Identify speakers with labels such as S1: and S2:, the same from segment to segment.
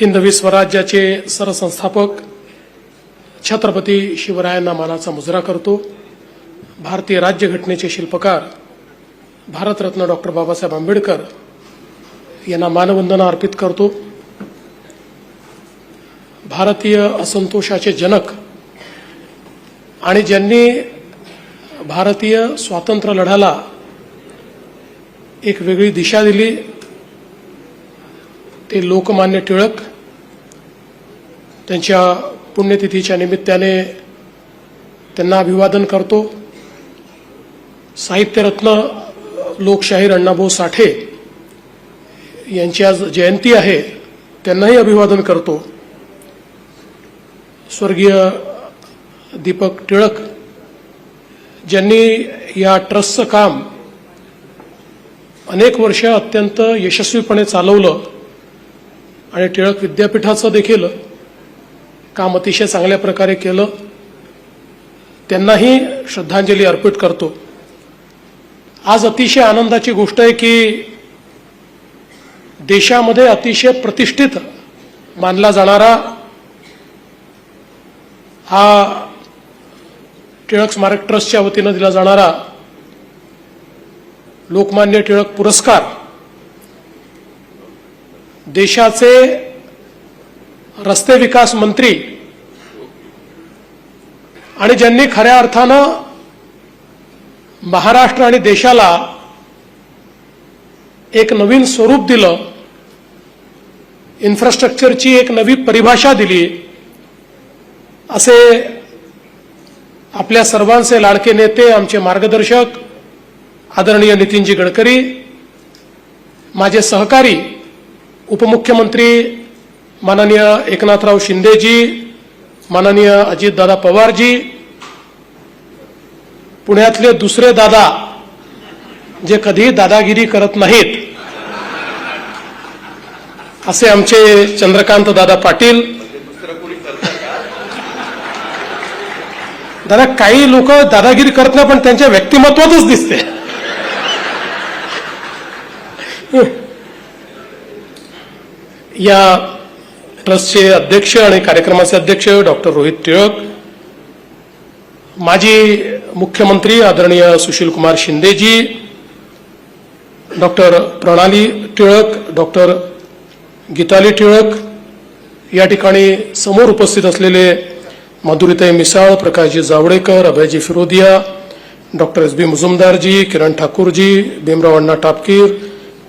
S1: हिंदवी स्वराज्याचे सरसंस्थापक छत्रपती शिवरायांना मानाचा मुजरा करतो. भारतीय राज्यघटनेचे शिल्पकार भारतरत्न डॉक्टर बाबासाहेब आंबेडकर यांना मानवंदना अर्पित करतो. भारतीय असंतोषाचे जनक आणि ज्यांनी भारतीय स्वातंत्र्य लढ्याला एक वेगळी दिशा दिली ते लोकमान्य टिळक त्यांच्या पुण्यतिथीच्या निमित्ताने त्यांना अभिवादन करतो. साहित्यरत्न लोकशाहीर अण्णाभाऊ साठे यांची आज जयंती आहे त्यांनाही अभिवादन करतो. स्वर्गीय दीपक टिळक ज्यांनी या ट्रस्टचं काम अनेक वर्ष अत्यंत यशस्वीपणे चालवलं आणि टिळक विद्यापीठाचं देखील काम अतिशय चांगल्या प्रकारे केलं. त्यांनाही श्रद्धांजली अर्पित करतो. आज अतिशय आनंदाची गोष्ट आहे की देशामध्ये अतिशय प्रतिष्ठित मानला जाणारा हा टिळक स्मारक ट्रस्टच्या वतीनं दिला जाणारा लोकमान्य टिळक पुरस्कार देशाचे रस्ते विकास मंत्री आणि ज्यांनी खऱ्या अर्थानं महाराष्ट्र आणि देशाला एक नवीन स्वरूप दिलं इन्फ्रास्ट्रक्चरची एक नवी परिभाषा दिली असे आपल्या सर्वांचे लाडके नेते आमचे मार्गदर्शक आदरणीय नितीनजी गडकरी माझे सहकारी उपमुख्यमंत्री माननीय एकनाथराव शिंदेजी माननीय अजितदादा पवारजी पुण्यातले दुसरे दादा जे कधी दादागिरी करत नाहीत असे आमचे चंद्रकांत दादा पाटील. दादा काही लोक दादागिरी करत नाही पण त्यांच्या व्यक्तिमत्वातच दिसते. या ट्रस्टचे अध्यक्ष आणि कार्यक्रमाचे अध्यक्ष डॉक्टर रोहित टिळक माजी मुख्यमंत्री आदरणीय सुशीलकुमार शिंदेजी डॉक्टर प्रणाली टिळक डॉक्टर गीताली टिळक या ठिकाणी समोर उपस्थित असलेले Madhuritai Misal Prakashji Javadekar Abhayji Firodia doctor S B Mujumdarji Kiran Thakurji Bhimrao Anna Tapkir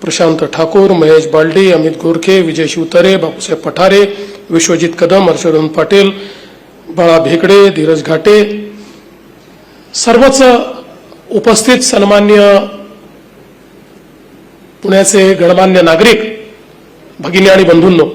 S1: Prashant Thakur Mahesh Baldi Amit Gorkhe Vijay Shivtare Bapusaheb Pathare Vishwajit Kadam Harshvardhan Patil Bala Bhekade Dhiraj घाटे. सर्वच उपस्थित सन्मान्य पुण्याचे गणमान्य नागरिक भगिनी आणि बंधूंनो